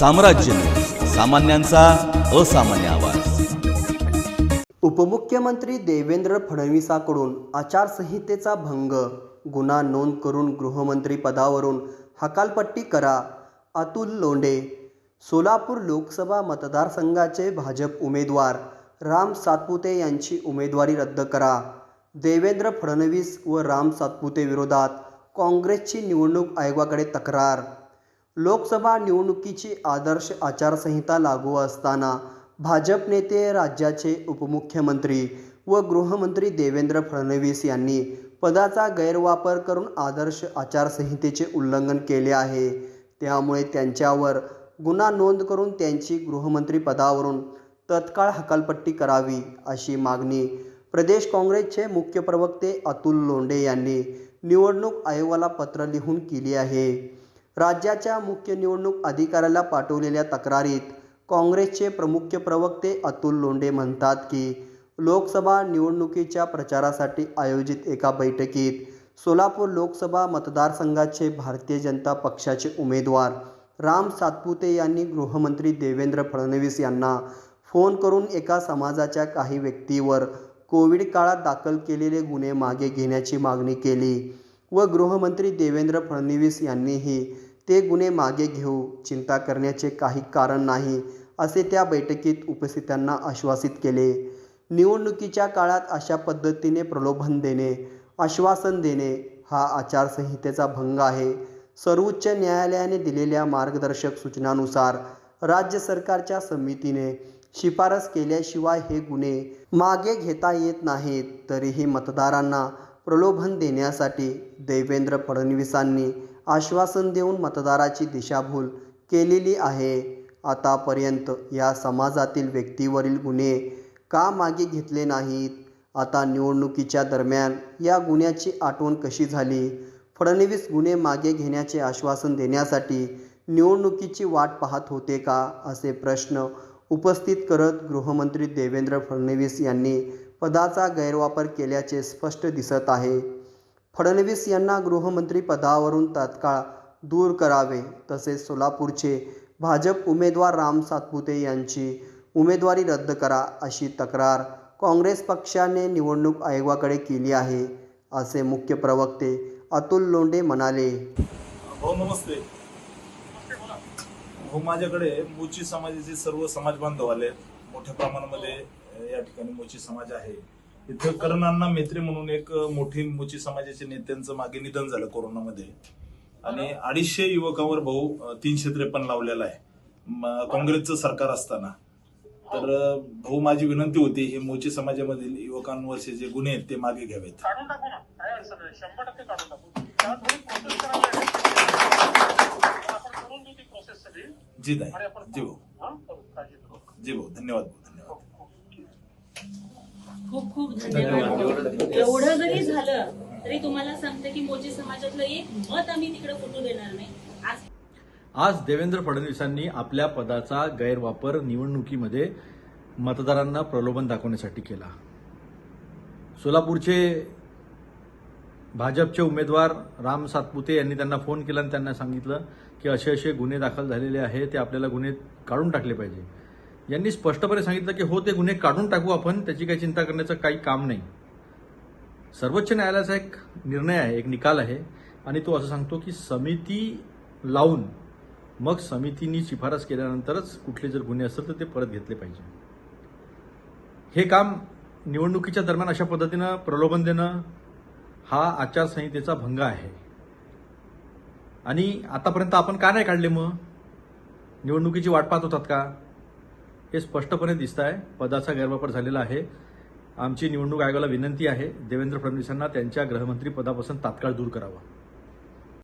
साम्राज्य. सामान्यांचा असामान्य आवाज. उपमुख्यमंत्री देवेंद्र फडणवीसाकडून आचारसंहितेचा भंग गुन्हा नोंद करून गृहमंत्री पदावरून हकालपट्टी करा अतुल लोंढे. सोलापूर लोकसभा मतदारसंघाचे भाजप उमेदवार राम सातपुते यांची उमेदवारी रद्द करा. देवेंद्र फडणवीस व राम सातपुते विरोधात काँग्रेसची निवडणूक आयोगाकडे तक्रार. लोकसभा निवडणुकीची आदर्श आचारसंहिता लागू असताना भाजप नेते राज्याचे उपमुख्यमंत्री व गृहमंत्री देवेंद्र फडणवीस यांनी पदाचा गैरवापर करून आदर्श आचारसंहितेचे उल्लंघन केले आहे. त्यामुळे त्यांच्यावर गुन्हा नोंद करून त्यांची गृहमंत्री पदावरून तत्काळ हकालपट्टी करावी अशी मागणी प्रदेश काँग्रेसचे मुख्य प्रवक्ते अतुल लोंढे यांनी निवडणूक आयोगाला पत्र लिहून केली आहे. राज्याच्या मुख्य निवडणूक अधिकाऱ्याला पाठवलेल्या तक्रारीत काँग्रेसचे प्रमुख प्रवक्ते अतुल लोंढे म्हणतात की लोकसभा निवडणुकीच्या प्रचारासाठी आयोजित एका बैठकीत सोलापूर लोकसभा मतदारसंघाचे भारतीय जनता पक्षाचे उमेदवार राम सातपुते यांनी गृहमंत्री देवेंद्र फडणवीस यांना फोन करून एका समाजाच्या काही व्यक्तीवर कोविड काळात दाखल केलेले गुन्हे मागे घेण्याची मागणी केली व गृहमंत्री देवेंद्र फडणवीस यांनीही ते गुन्हे मागे घेऊ चिंता करण्याचे काही कारण नाही असे त्या बैठकीत उपस्थितांना आश्वासित केले. निवडणुकीच्या काळात अशा पद्धतीने प्रलोभन देणे आश्वासन देणे हा आचारसंहितेचा भंग आहे. सर्वोच्च न्यायालयाने दिलेल्या मार्गदर्शक सूचनानुसार राज्य सरकारच्या समितीने शिफारस केल्याशिवाय हे गुन्हे मागे घेता येत नाहीत तरीही मतदारांना प्रलोभन देण्यासाठी देवेंद्र फडणवीसांनी आश्वासन देऊन मतदाराची दिशाभूल केलेली आहे. आतापर्यंत या समाजातील व्यक्तीवरील गुन्हे का मागे घेतले नाहीत? आता निवडणुकीच्या दरम्यान या गुन्ह्याची आठवण कशी झाली? फडणवीस गुन्हे मागे घेण्याचे आश्वासन देण्यासाठी निवडणुकीची वाट पाहत होते का? असे प्रश्न उपस्थित करत गृहमंत्री देवेंद्र फडणवीस यांनी पदाचा गैरवापर केल्याचे स्पष्ट दिसत आहे. फडणवीस यांना गृहमंत्री पदावरून तात्काळ दूर करावे तसेच सोलापूरचे भाजप उमेदवार राम सातपुते यांची उमेदवारी रद्द करा अशी तक्रार काँग्रेस पक्षाने निवडणूक आयोगाकडे केली आहे असे मुख्य प्रवक्ते अतुल लोंडे म्हणाले. हो नमस्ते. हो माझ्याकडे मोची समाजाचे सर्व समाज बांधव आले मोठ्या प्रमाणामध्ये या ठिकाणी मोची समाज आहे. इथं करणअण्णा मेत्रे म्हणून एक मोठी मोची समाजाच्या नेत्यांचं मागे निधन झालं कोरोनामध्ये. आणि अडीचशे युवकांवर भाऊ तीनशे त्रेपन्न लावलेला आहे. म- काँग्रेसचं सरकार असताना. तर भाऊ माझी विनंती होती हे मोची समाजामधील युवकांवरचे जे गुन्हे आहेत ते मागे घ्यावेत. काढून टाकू ना. काय अडचण नाही. शंभर टक्के काढून टाकू. त्यात थोडी प्रोसेस करायला लागेल. आपण करून देऊ ती प्रोसेस सगळी. जी नाही आणि आपण जी भाऊ. हा, करू. काळजी करू. जी भाऊ. धन्यवाद भाऊ. धन्यवाद खूप खूप धन्यवाद. एवढं जरी झालं तरी तुम्हाला सांगते की मोची समाजातलं एक मत आम्ही तिकडे फुटू देणार नाही. आज आज देवेंद्र फडणवीसांनी आपल्या पदाचा गैरवापर निवडणुकीमध्ये मतदारांना प्रलोभन दाखवण्यासाठी केला. सोलापूरचे भाजपचे उमेदवार राम सातपुते यांनी त्यांना फोन केला आणि त्यांना सांगितलं की असे असे गुन्हे दाखल झालेले आहे ते आपल्याला गुन्हे काढून टाकले पाहिजे. यांनी स्पष्टपणे सांगितलं की हो ते गुन्हे काढून टाकू आपण त्याची काही चिंता करण्याचं काही काम नाही. सर्वोच्च न्यायालयाचा एक निर्णय आहे एक निकाल आहे आणि तो असं सांगतो की समिती लावून मग समितीनी शिफारस केल्यानंतरच कुठले जर गुन्हे असतील तर ते परत घेतले पाहिजे. हे काम निवडणुकीच्या दरम्यान अशा पद्धतीनं प्रलोभन देणं हा आचारसंहितेचा भंग आहे. आणि आतापर्यंत आपण का नाही काढले मग? निवडणुकीची वाट पाहत होतात का? हे स्पष्टपणे दिसत आहे पदाचा गैरवापर झालेला आहे. आमची निवडणूक आयोगाला विनंती आहे. देवेंद्र फडणवीसांना त्यांच्या गृहमंत्री पदापासून तात्काळ दूर करावा.